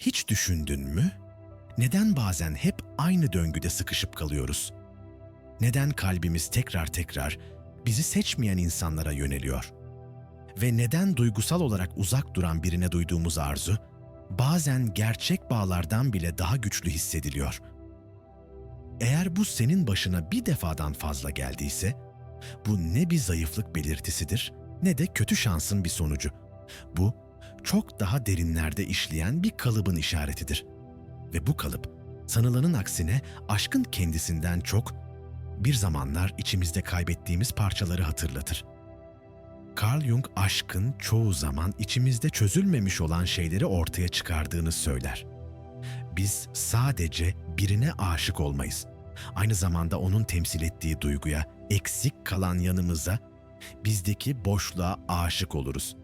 Hiç düşündün mü? Neden bazen hep aynı döngüde sıkışıp kalıyoruz? Neden kalbimiz tekrar tekrar bizi seçmeyen insanlara yöneliyor? Ve neden duygusal olarak uzak duran birine duyduğumuz arzu bazen gerçek bağlardan bile daha güçlü hissediliyor? Eğer bu senin başına bir defadan fazla geldiyse, bu ne bir zayıflık belirtisidir ne de kötü şansın bir sonucu. Bu çok daha derinlerde işleyen bir kalıbın işaretidir. Ve bu kalıp sanılanın aksine aşkın kendisinden çok bir zamanlar içimizde kaybettiğimiz parçaları hatırlatır. Carl Jung aşkın çoğu zaman içimizde çözülmemiş olan şeyleri ortaya çıkardığını söyler. Biz sadece birine aşık olmayız. Aynı zamanda onun temsil ettiği duyguya, eksik kalan yanımıza, bizdeki boşluğa aşık oluruz.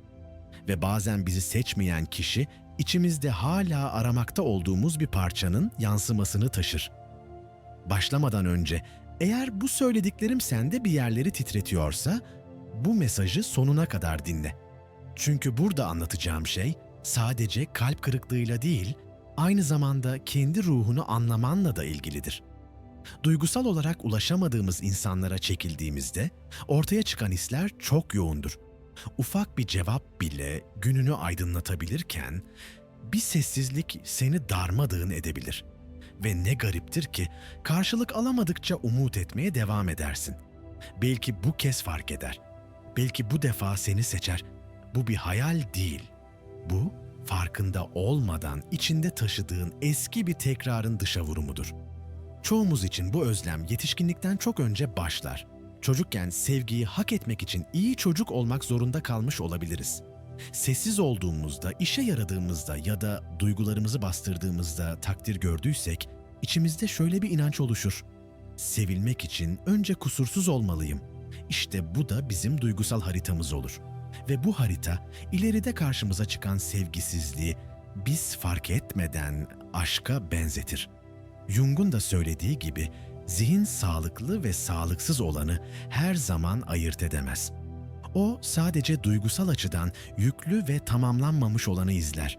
Ve bazen bizi seçmeyen kişi içimizde hala aramakta olduğumuz bir parçanın yansımasını taşır. Başlamadan önce eğer bu söylediklerim sende bir yerleri titretiyorsa bu mesajı sonuna kadar dinle. Çünkü burada anlatacağım şey sadece kalp kırıklığıyla değil, aynı zamanda kendi ruhunu anlamanla da ilgilidir. Duygusal olarak ulaşamadığımız insanlara çekildiğimizde ortaya çıkan hisler çok yoğundur. Ufak bir cevap bile gününü aydınlatabilirken bir sessizlik seni darmadağın edebilir. Ve ne gariptir ki karşılık alamadıkça umut etmeye devam edersin. Belki bu kez fark eder. Belki bu defa seni seçer. Bu bir hayal değil. Bu farkında olmadan içinde taşıdığın eski bir tekrarın dışa vurumudur. Çoğumuz için bu özlem yetişkinlikten çok önce başlar. Çocukken sevgiyi hak etmek için iyi çocuk olmak zorunda kalmış olabiliriz. Sessiz olduğumuzda, işe yaradığımızda ya da duygularımızı bastırdığımızda takdir gördüysek, içimizde şöyle bir inanç oluşur. Sevilmek için önce kusursuz olmalıyım. İşte bu da bizim duygusal haritamız olur. Ve bu harita ileride karşımıza çıkan sevgisizliği biz fark etmeden aşka benzetir. Jung'un da söylediği gibi zihin sağlıklı ve sağlıksız olanı her zaman ayırt edemez. O sadece duygusal açıdan yüklü ve tamamlanmamış olanı izler.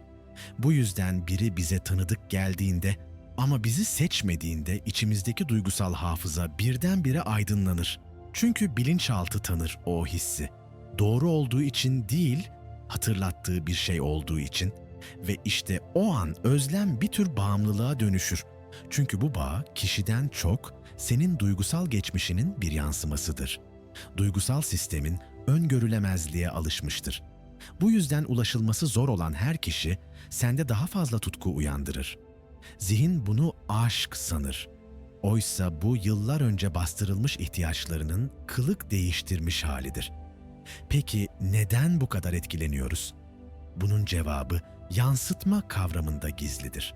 Bu yüzden biri bize tanıdık geldiğinde ama bizi seçmediğinde içimizdeki duygusal hafıza birdenbire aydınlanır. Çünkü bilinçaltı tanır o hissi. Doğru olduğu için değil, hatırlattığı bir şey olduğu için ve işte o an özlem bir tür bağımlılığa dönüşür. Çünkü bu bağ kişiden çok senin duygusal geçmişinin bir yansımasıdır. Duygusal sistemin öngörülemezliğe alışmıştır. Bu yüzden ulaşılması zor olan her kişi sende daha fazla tutku uyandırır. Zihin bunu aşk sanır. Oysa bu yıllar önce bastırılmış ihtiyaçlarının kılık değiştirmiş halidir. Peki neden bu kadar etkileniyoruz? Bunun cevabı yansıtma kavramında gizlidir.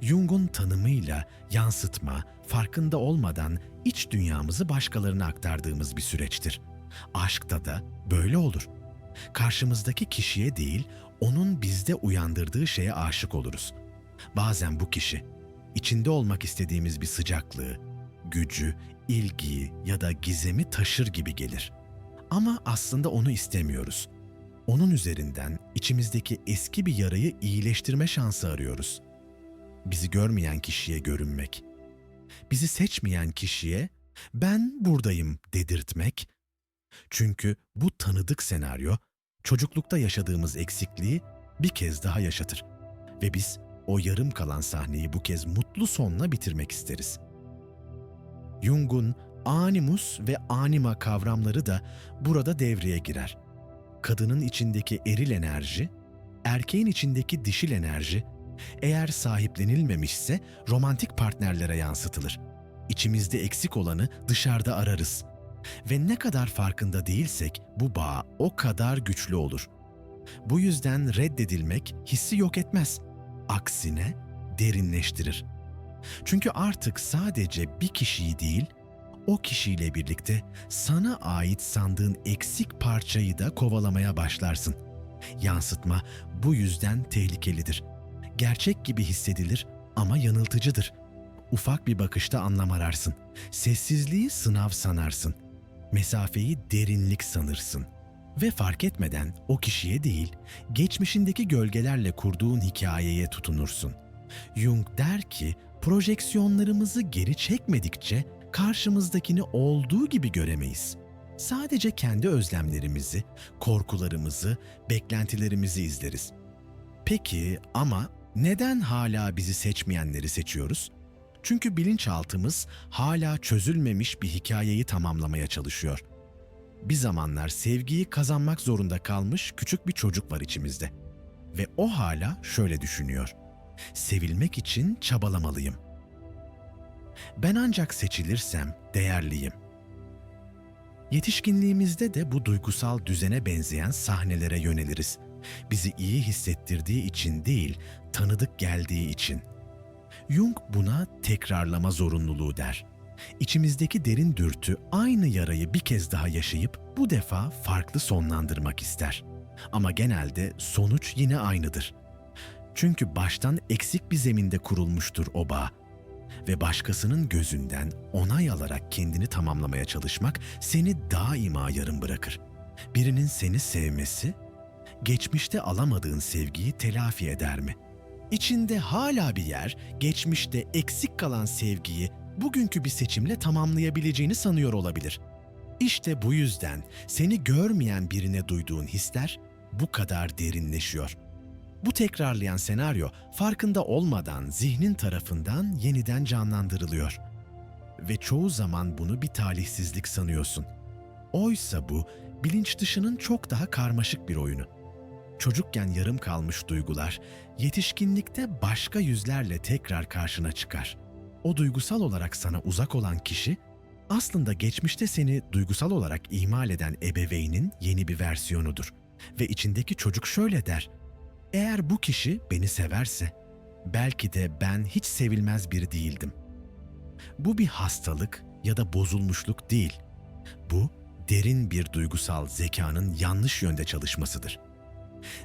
Jung'un tanımıyla yansıtma, farkında olmadan iç dünyamızı başkalarına aktardığımız bir süreçtir. Aşkta da böyle olur. Karşımızdaki kişiye değil, onun bizde uyandırdığı şeye aşık oluruz. Bazen bu kişi, içinde olmak istediğimiz bir sıcaklığı, gücü, ilgiyi ya da gizemi taşır gibi gelir. Ama aslında onu istemiyoruz. Onun üzerinden içimizdeki eski bir yarayı iyileştirme şansı arıyoruz. Bizi görmeyen kişiye görünmek, bizi seçmeyen kişiye ben buradayım dedirtmek. Çünkü bu tanıdık senaryo çocuklukta yaşadığımız eksikliği bir kez daha yaşatır ve biz o yarım kalan sahneyi bu kez mutlu sonla bitirmek isteriz. Jung'un animus ve anima kavramları da burada devreye girer. Kadının içindeki eril enerji, erkeğin içindeki dişil enerji eğer sahiplenilmemişse romantik partnerlere yansıtılır. İçimizde eksik olanı dışarıda ararız. Ve ne kadar farkında değilsek bu bağ o kadar güçlü olur. Bu yüzden reddedilmek hissi yok etmez. Aksine derinleştirir. Çünkü artık sadece bir kişiyi değil, o kişiyle birlikte sana ait sandığın eksik parçayı da kovalamaya başlarsın. Yansıtma bu yüzden tehlikelidir. Gerçek gibi hissedilir ama yanıltıcıdır. Ufak bir bakışta anlam ararsın. Sessizliği sınav sanarsın. Mesafeyi derinlik sanırsın. Ve fark etmeden o kişiye değil, geçmişindeki gölgelerle kurduğun hikayeye tutunursun. Jung der ki, projeksiyonlarımızı geri çekmedikçe karşımızdakini olduğu gibi göremeyiz. Sadece kendi özlemlerimizi, korkularımızı, beklentilerimizi izleriz. Peki ama neden hala bizi seçmeyenleri seçiyoruz? Çünkü bilinçaltımız hala çözülmemiş bir hikayeyi tamamlamaya çalışıyor. Bir zamanlar sevgiyi kazanmak zorunda kalmış küçük bir çocuk var içimizde. Ve o hala şöyle düşünüyor. Sevilmek için çabalamalıyım. Ben ancak seçilirsem değerliyim. Yetişkinliğimizde de bu duygusal düzene benzeyen sahnelere yöneliriz. Bizi iyi hissettirdiği için değil, tanıdık geldiği için. Jung buna tekrarlama zorunluluğu der. İçimizdeki derin dürtü aynı yarayı bir kez daha yaşayıp bu defa farklı sonlandırmak ister. Ama genelde sonuç yine aynıdır. Çünkü baştan eksik bir zeminde kurulmuştur o bağ ve başkasının gözünden onay alarak kendini tamamlamaya çalışmak seni daima yarım bırakır. Birinin seni sevmesi, geçmişte alamadığın sevgiyi telafi eder mi? İçinde hala bir yer, geçmişte eksik kalan sevgiyi bugünkü bir seçimle tamamlayabileceğini sanıyor olabilir. İşte bu yüzden seni görmeyen birine duyduğun hisler bu kadar derinleşiyor. Bu tekrarlayan senaryo farkında olmadan zihnin tarafından yeniden canlandırılıyor. Ve çoğu zaman bunu bir talihsizlik sanıyorsun. Oysa bu bilinç dışının çok daha karmaşık bir oyunu. Çocukken yarım kalmış duygular yetişkinlikte başka yüzlerle tekrar karşına çıkar. O duygusal olarak sana uzak olan kişi aslında geçmişte seni duygusal olarak ihmal eden ebeveynin yeni bir versiyonudur. Ve içindeki çocuk şöyle der: eğer bu kişi beni severse, belki de ben hiç sevilmez biri değildim. Bu bir hastalık ya da bozulmuşluk değil. Bu derin bir duygusal zekanın yanlış yönde çalışmasıdır.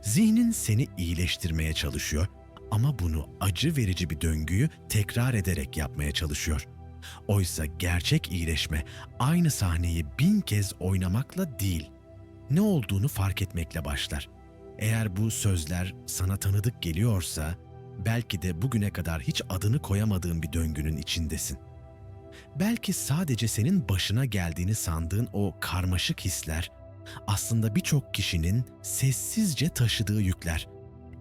Zihnin seni iyileştirmeye çalışıyor ama bunu acı verici bir döngüyü tekrar ederek yapmaya çalışıyor. Oysa gerçek iyileşme aynı sahneyi bin kez oynamakla değil, ne olduğunu fark etmekle başlar. Eğer bu sözler sana tanıdık geliyorsa, belki de bugüne kadar hiç adını koyamadığın bir döngünün içindesin. Belki sadece senin başına geldiğini sandığın o karmaşık hisler aslında birçok kişinin sessizce taşıdığı yükler.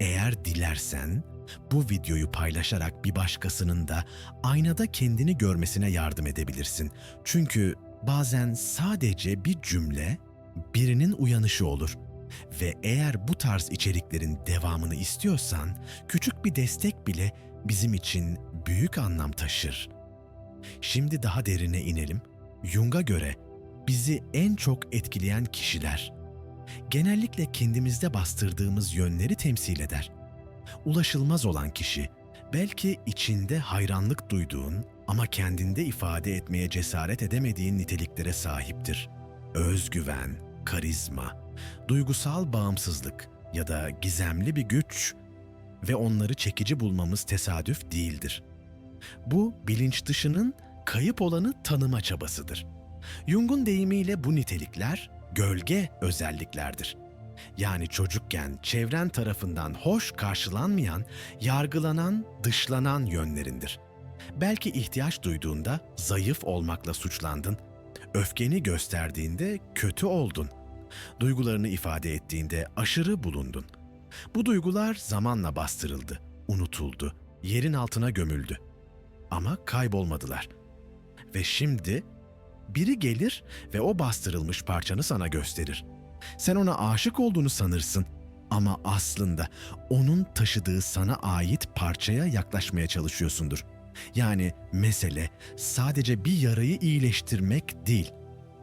Eğer dilersen bu videoyu paylaşarak bir başkasının da aynada kendini görmesine yardım edebilirsin. Çünkü bazen sadece bir cümle birinin uyanışı olur. Ve eğer bu tarz içeriklerin devamını istiyorsan, küçük bir destek bile bizim için büyük anlam taşır. Şimdi daha derine inelim. Jung'a göre bizi en çok etkileyen kişiler genellikle kendimizde bastırdığımız yönleri temsil eder. Ulaşılmaz olan kişi belki içinde hayranlık duyduğun ama kendinde ifade etmeye cesaret edemediğin niteliklere sahiptir. Özgüven, karizma, duygusal bağımsızlık ya da gizemli bir güç ve onları çekici bulmamız tesadüf değildir. Bu bilinç dışının kayıp olanı tanıma çabasıdır. Jung'un deyimiyle bu nitelikler gölge özelliklerdir. Yani çocukken çevren tarafından hoş karşılanmayan, yargılanan, dışlanan yönlerindir. Belki ihtiyaç duyduğunda zayıf olmakla suçlandın, öfkeni gösterdiğinde kötü oldun, duygularını ifade ettiğinde aşırı bulundun. Bu duygular zamanla bastırıldı, unutuldu, yerin altına gömüldü. Ama kaybolmadılar. Ve şimdi biri gelir ve o bastırılmış parçanı sana gösterir. Sen ona aşık olduğunu sanırsın ama aslında onun taşıdığı sana ait parçaya yaklaşmaya çalışıyorsundur. Yani mesele sadece bir yarayı iyileştirmek değil.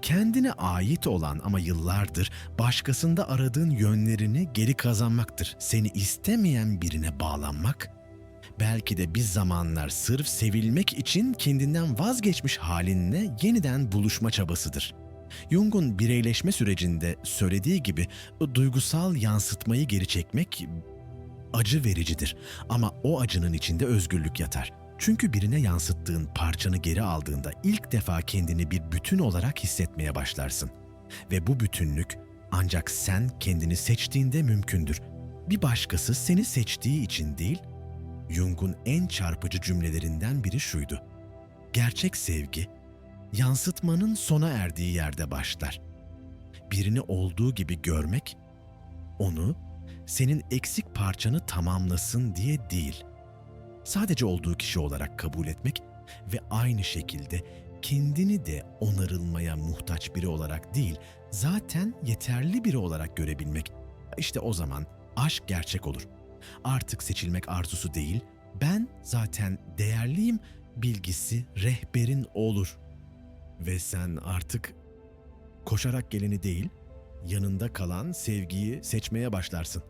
Kendine ait olan ama yıllardır başkasında aradığın yönlerini geri kazanmaktır. Seni istemeyen birine bağlanmak belki de bir zamanlar sırf sevilmek için kendinden vazgeçmiş halinle yeniden buluşma çabasıdır. Jung'un bireyleşme sürecinde söylediği gibi duygusal yansıtmayı geri çekmek acı vericidir ama o acının içinde özgürlük yatar. Çünkü birine yansıttığın parçanı geri aldığında ilk defa kendini bir bütün olarak hissetmeye başlarsın. Ve bu bütünlük Ancak sen kendini seçtiğinde mümkündür. Bir başkası seni seçtiği için değil, Jung'un en çarpıcı cümlelerinden biri şuydu. Gerçek sevgi, yansıtmanın sona erdiği yerde başlar. Birini olduğu gibi görmek, onu senin eksik parçanı tamamlasın diye değil, sadece olduğu kişi olarak kabul etmek ve aynı şekilde kendini de onarılmaya muhtaç biri olarak değil, zaten yeterli biri olarak görebilmek. İşte o zaman aşk gerçek olur. Artık seçilmek arzusu değil, ben zaten değerliyim bilgisi rehberin olur. Ve sen artık koşarak geleni değil, yanında kalan sevgiyi seçmeye başlarsın.